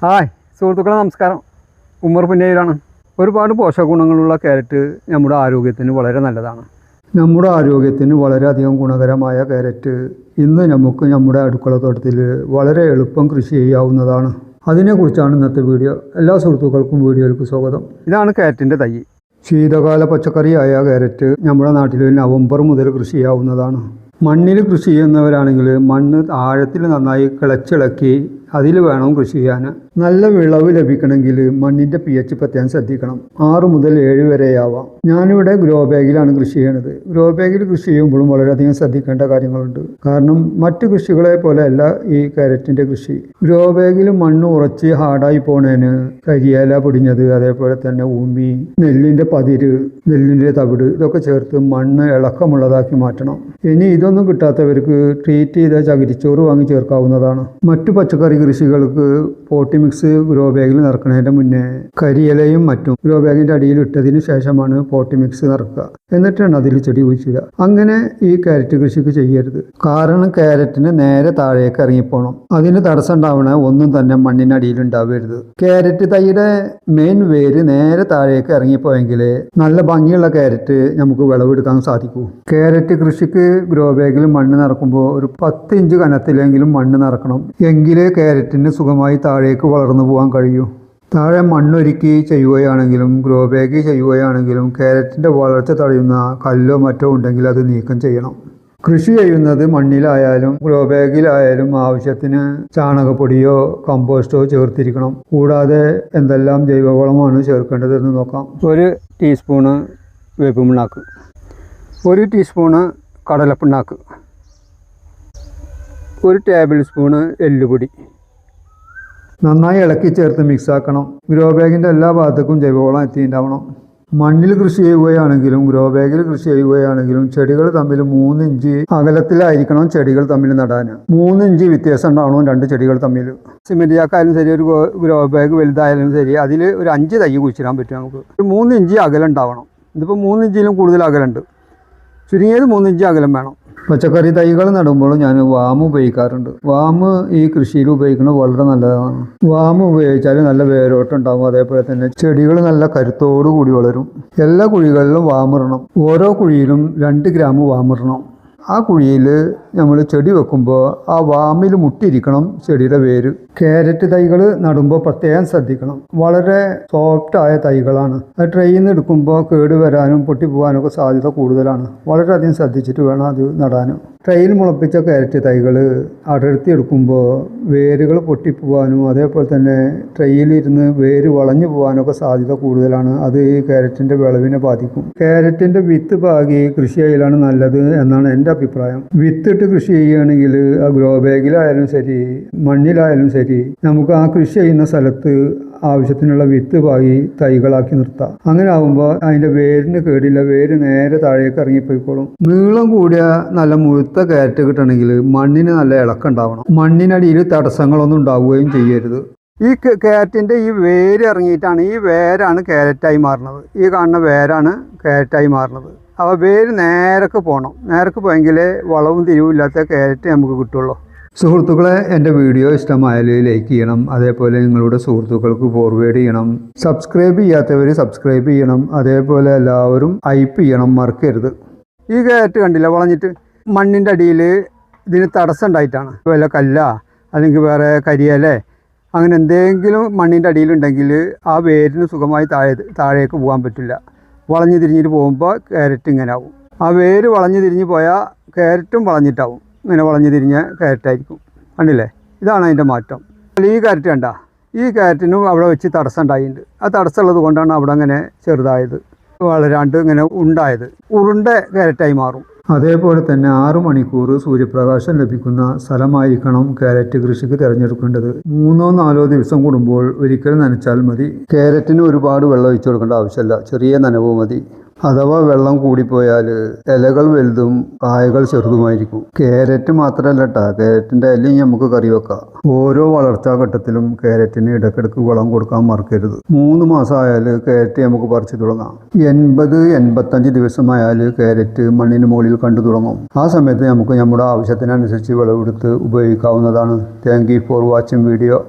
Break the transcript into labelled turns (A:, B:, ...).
A: Hi സുഹൃത്തുക്കളെ നമസ്കാരം. ഉമ്മർ പുന്നയിലാണ്. ഒരുപാട് പോഷകഗുണങ്ങളുള്ള ക്യാരറ്റ് നമ്മുടെ ആരോഗ്യത്തിന് വളരെ നല്ലതാണ്. നമ്മുടെ ആരോഗ്യത്തിന് വളരെയധികം ഗുണകരമായ ക്യാരറ്റ് ഇന്ന് നമുക്ക് നമ്മുടെ അടുക്കള തോട്ടത്തിൽ വളരെ എളുപ്പം കൃഷി ചെയ്യാവുന്നതാണ്. അതിനെക്കുറിച്ചാണ് ഇന്നത്തെ വീഡിയോ. എല്ലാ സുഹൃത്തുക്കൾക്കും വീഡിയോയിലേക്ക് സ്വാഗതം. ഇതാണ് ക്യാരറ്റിന്റെ തൈ. ശീതകാല പച്ചക്കറിയായ ക്യാരറ്റ് നമ്മുടെ നാട്ടിൽ നവംബർ മുതൽ കൃഷി ചെയ്യാവുന്നതാണ്. മണ്ണിൽ കൃഷി ചെയ്യുന്നവരാണെങ്കിൽ മണ്ണ് ആഴത്തിൽ നന്നായി കിളച്ചിളക്കി അതിൽ വേണം കൃഷി ചെയ്യാൻ? നല്ല വിളവ് ലഭിക്കണമെങ്കിൽ മണ്ണിന്റെ പി എച്ച് പ്രത്യേകം ശ്രദ്ധിക്കണം. ആറ് മുതൽ ഏഴ് വരെയാവാം. ഞാനിവിടെ ഗ്രോ ബാഗിലാണ് കൃഷി ചെയ്യണത്. ഗ്രോ ബാഗിൽ കൃഷി ചെയ്യുമ്പോഴും വളരെയധികം ശ്രദ്ധിക്കേണ്ട കാര്യങ്ങളുണ്ട്. കാരണം മറ്റു കൃഷികളെ പോലെയല്ല ഈ ക്യാരറ്റിന്റെ കൃഷി. ഗ്രോ ബാഗിൽ മണ്ണ് ഉറച്ച് ഹാർഡായി പോണേന് കരിയേല പൊടിഞ്ഞത് അതേപോലെ തന്നെ ഉമി നെല്ലിന്റെ പതിര് നെല്ലിന്റെ തവിട് ഇതൊക്കെ ചേർത്ത് മണ്ണ് ഇളക്കമുള്ളതാക്കി മാറ്റണം. ഇനി ഇതൊന്നും കിട്ടാത്തവർക്ക് ട്രീറ്റ് ചെയ്ത ചകിരിച്ചോറ് വാങ്ങി ചേർക്കാവുന്നതാണ്. മറ്റു പച്ചക്കറി കൃഷികൾക്ക് പോട്ടി മിക്സ് ഗ്രോ ബാഗിൽ നിറക്കുന്നതിന്റെ മുന്നേ കരിയിലയും മറ്റും ഗ്രോ ബാഗിന്റെ അടിയിൽ ഇട്ടതിന് ശേഷമാണ് പോട്ടി മിക്സ് നിറക്കുക എന്നിട്ടാണ് അതിൽ ചെടി കുഴിച്ചിടുക. അങ്ങനെ ഈ ക്യാരറ്റ് കൃഷിക്ക് ചെയ്യരുത്. കാരണം ക്യാരറ്റിന് നേരെ താഴേക്ക് ഇറങ്ങിപ്പോണം. അതിന് തടസ്സം ഉണ്ടാവണ ഒന്നും തന്നെ മണ്ണിനടിയിൽ ഉണ്ടാവരുത്. ക്യാരറ്റ് തൈയുടെ മെയിൻ വേര് നേരെ താഴേക്ക് ഇറങ്ങിപ്പോയെങ്കിൽ നല്ല ഭംഗിയുള്ള ക്യാരറ്റ് നമുക്ക് വിളവെടുക്കാൻ സാധിക്കൂ. ക്യാരറ്റ് കൃഷിക്ക് ഗ്രോ ബാഗിൽ മണ്ണ് നിറക്കുമ്പോൾ ഒരു പത്ത് ഇഞ്ച് കനത്തിലെങ്കിലും മണ്ണ് നിറക്കണം എങ്കിലേ ക്യാരറ്റിന് സുഖമായി താഴേക്ക് വളർന്നു പോകാൻ കഴിയൂ. താഴെ മണ്ണൊരുക്കി ചെയ്യുകയാണെങ്കിലും ഗ്രോ ബാഗ് ചെയ്യുകയാണെങ്കിലും ക്യാരറ്റിന്റെ വളർച്ച തടയുന്ന കല്ലോ മറ്റോ ഉണ്ടെങ്കിൽ അത് നീക്കം ചെയ്യണം. കൃഷി ചെയ്യുന്നത് മണ്ണിലായാലും ഗ്രോ ബാഗിലായാലും ആവശ്യത്തിന് ചാണകപ്പൊടിയോ കമ്പോസ്റ്റോ ചേർത്തിരിക്കണം. കൂടാതെ എന്തെല്ലാം ജൈവവളമാണ് ചേർക്കേണ്ടതെന്ന് നോക്കാം. ഒരു ടീസ്പൂണ് വേപ്പുമിണ്ണാക്ക് ഒരു ടീസ്പൂണ് കടലപ്പിണ്ണാക്ക്. ഒരു ടേബിൾ സ്പൂണ് എല്ലുപൊടി. നന്നായി ഇളക്കി ചേർത്ത് മിക്സ് ആക്കണം. ഗ്രോ ബാഗിന്റെ എല്ലാ ഭാഗത്തേക്കും ജൈവവളം എത്തിയിട്ടുണ്ടാവണം. മണ്ണിൽ കൃഷി ചെയ്യുകയാണെങ്കിലും ഗ്രോ ബാഗിൽ കൃഷി ചെയ്യുകയാണെങ്കിലും ചെടികൾ തമ്മിൽ മൂന്ന് ഇഞ്ച് അകലത്തിലായിരിക്കണം ചെടികൾ തമ്മിൽ നടാൻ. മൂന്ന് ഇഞ്ച് വ്യത്യാസം ഉണ്ടാവണം രണ്ട് ചെടികൾ തമ്മിൽ. സിമെന്റ് ചാക്കായാലും ശരി ഒരു ഗ്രോ ബാഗ് വലുതായാലും ശരി അതിൽ ഒരു അഞ്ച് തൈ കുഴിച്ചിടാൻ പറ്റും നമുക്ക്. ഒരു മൂന്ന് ഇഞ്ച് അകലം ഉണ്ടാവണം. ഇതിപ്പോൾ മൂന്ന് ഇഞ്ചിലും കൂടുതൽ അകലുണ്ട് ചുരുങ്ങിയത് മൂന്ന് ഇഞ്ച് അകലം വേണം. പച്ചക്കറി തൈകൾ നടുമ്പോൾ ഞാൻ വാമ് ഉപയോഗിക്കാറുണ്ട്. വാമ് ഈ കൃഷിയിൽ ഉപയോഗിക്കുന്നത് വളരെ നല്ലതാണ്. വാമ് ഉപയോഗിച്ചാൽ നല്ല വേരോട്ടം ഉണ്ടാകും അതേപോലെ തന്നെ ചെടികൾ നല്ല കരുത്തോടു കൂടി വളരും. എല്ലാ കുഴികളിലും വാമിടണം ഓരോ കുഴിയിലും രണ്ട് ഗ്രാം വാമിടണം ആ കുഴിയിൽ നമ്മൾ ചെടി വെക്കുമ്പോൾ ആ വാമിൽ മുട്ടിയിരിക്കണം ചെടിയുടെ വേര്. ക്യാരറ്റ് തൈകൾ നടുമ്പോൾ പ്രത്യേകം ശ്രദ്ധിക്കണം. വളരെ സോഫ്റ്റായ തൈകളാണ്. അത് നിന്ന് എടുക്കുമ്പോൾ കേട് വരാനും പൊട്ടിപ്പോകാനും ഒക്കെ സാധ്യത കൂടുതലാണ്. വളരെയധികം ശ്രദ്ധിച്ചിട്ട് വേണം അത് നടാനും. ട്രെയിൽ മുളപ്പിച്ച ക്യാരറ്റ് തൈകൾ അടർത്തി എടുക്കുമ്പോൾ വേരുകൾ പൊട്ടിപ്പോവാനും അതേപോലെ തന്നെ ട്രെയിലിരുന്ന് വേര് വളഞ്ഞു പോകാനൊക്കെ സാധ്യത കൂടുതലാണ്. അത് ഈ ക്യാരറ്റിന്റെ വിളവിനെ ബാധിക്കും. ക്യാരറ്റിന്റെ വിത്ത് പാകി കൃഷി ചെയ്യലാണ് നല്ലത് എന്നാണ് എന്റെ അഭിപ്രായം. വിത്തിട്ട് കൃഷി ചെയ്യുകയാണെങ്കിൽ ആ ഗ്രോ ബാഗിലായാലും ശരി മണ്ണിലായാലും ശരി നമുക്ക് ആ കൃഷി ചെയ്യുന്ന സ്ഥലത്ത് ആവശ്യത്തിനുള്ള വിത്ത് പാകി തൈകളാക്കി നിർത്താം. അങ്ങനെ ആകുമ്പോൾ അതിന്റെ വേരിന് കേടില്ല വേര് നേരെ താഴേക്ക് ഇറങ്ങിപ്പോയിക്കോളും. നീളം കൂടിയ നല്ല മുഴുത്ത കയറ്റ് കിട്ടണമെങ്കിൽ മണ്ണിന് നല്ല ഇളക്കം ഉണ്ടാവണം. മണ്ണിനടിയിൽ തടസ്സങ്ങളൊന്നും ഉണ്ടാവുകയും ചെയ്യരുത്. ഈ കാരറ്റിന്റെ ഈ വേര് ഇറങ്ങിയിട്ടാണ് ഈ വേരാണ് കാരറ്റായി മാറുന്നത്. ഈ കാണുന്ന വേരാണ് കാരറ്റായി മാറുന്നത്. അപ്പോൾ വേര് നേരക്ക് പോകണം. നേരക്ക് പോയെങ്കിലേ വളവും തിരിവില്ലാത്ത കാരറ്റ് നമുക്ക് കിട്ടുള്ളൂ. സുഹൃത്തുക്കളെ എന്റെ വീഡിയോ ഇഷ്ടമായാൽ ലൈക്ക് ചെയ്യണം. അതേപോലെ നിങ്ങളുടെ സുഹൃത്തുക്കൾക്ക് ഫോർവേഡ് ചെയ്യണം. സബ്സ്ക്രൈബ് ചെയ്യാത്തവർ സബ്സ്ക്രൈബ് ചെയ്യണം. അതേപോലെ എല്ലാവരും ഹൈപ്പ് ചെയ്യണം. മറക്കരുത്. ഈ കാരറ്റ് കണ്ടില്ല? വളഞ്ഞിട്ട് മണ്ണിന്റെ അടിയിൽ ഇതിന് തടസ്സം ഉണ്ടായിട്ടാണ്. വല്ല കല്ല? അല്ലെങ്കിൽ വേറെ കരിയലേ അങ്ങനെ എന്തെങ്കിലും മണ്ണിന്റെ അടിയിലുണ്ടെങ്കിൽ ആ വേരിന് സുഖമായി താഴെ താഴേക്ക് പോകാൻ പറ്റില്ല. വളഞ്ഞു തിരിഞ്ഞിട്ട് പോകുമ്പോൾ ക്യാരറ്റ് ഇങ്ങനെ ആവും. ആ വേര് വളഞ്ഞു തിരിഞ്ഞ് പോയാൽ ക്യാരറ്റും വളഞ്ഞിട്ടാവും. ഇങ്ങനെ വളഞ്ഞു തിരിഞ്ഞ ക്യാരറ്റായിരിക്കും. കണ്ടില്ലേ? ഇതാണ് അതിന്റെ മാറ്റം. ഈ ക്യാരറ്റ് കണ്ട? ഈ ക്യാരറ്റിനും അവിടെ വെച്ച് തടസ്സം ഉണ്ടായിട്ടുണ്ട്. ആ തടസ്സമുള്ളത് കൊണ്ടാണ് അവിടെ അങ്ങനെ ചെറുതായത്. വളരാണ്ട് ഇങ്ങനെ ഉണ്ടായത്. ഉരുണ്ട ക്യാരറ്റായി മാറും. അതേപോലെ തന്നെ ആറു മണിക്കൂർ സൂര്യപ്രകാശം ലഭിക്കുന്ന സ്ഥലമായിരിക്കണം ക്യാരറ്റ് കൃഷിക്ക് തിരഞ്ഞെടുക്കേണ്ടത്. മൂന്നോ നാലോ ദിവസം കൂടുമ്പോൾ ഒരിക്കൽ നനച്ചാൽ മതി. ക്യാരറ്റിന് ഒരുപാട് വെള്ളം ഒഴിച്ചു കൊടുക്കേണ്ട ആവശ്യമില്ല. ചെറിയ നനവ് മതി. അഥവാ വെള്ളം കൂടിപ്പോയാൽ ഇലകൾ വലുതും കായകൾ ചെറുതുമായിരിക്കും. ക്യാരറ്റ് മാത്രമല്ല കേട്ടോ ക്യാരറ്റിന്റെ ഇലയും നമുക്ക് കറി വെക്കാം. ഓരോ വളർച്ചാ ഘട്ടത്തിലും ക്യാരറ്റിന് ഇടയ്ക്കിടയ്ക്ക് വളം കൊടുക്കാൻ മറക്കരുത്. മൂന്ന് മാസമായാൽ ക്യാരറ്റ് നമുക്ക് പറിച്ചു തുടങ്ങാം. എൺപത് എൺപത്തഞ്ച് ദിവസമായാൽ ക്യാരറ്റ് മണ്ണിന് മുകളിൽ കണ്ടു തുടങ്ങും. ആ സമയത്ത് നമുക്ക് നമ്മുടെ ആവശ്യത്തിനനുസരിച്ച് വിളവെടുത്ത് ഉപയോഗിക്കാവുന്നതാണ്. Thank for watching video.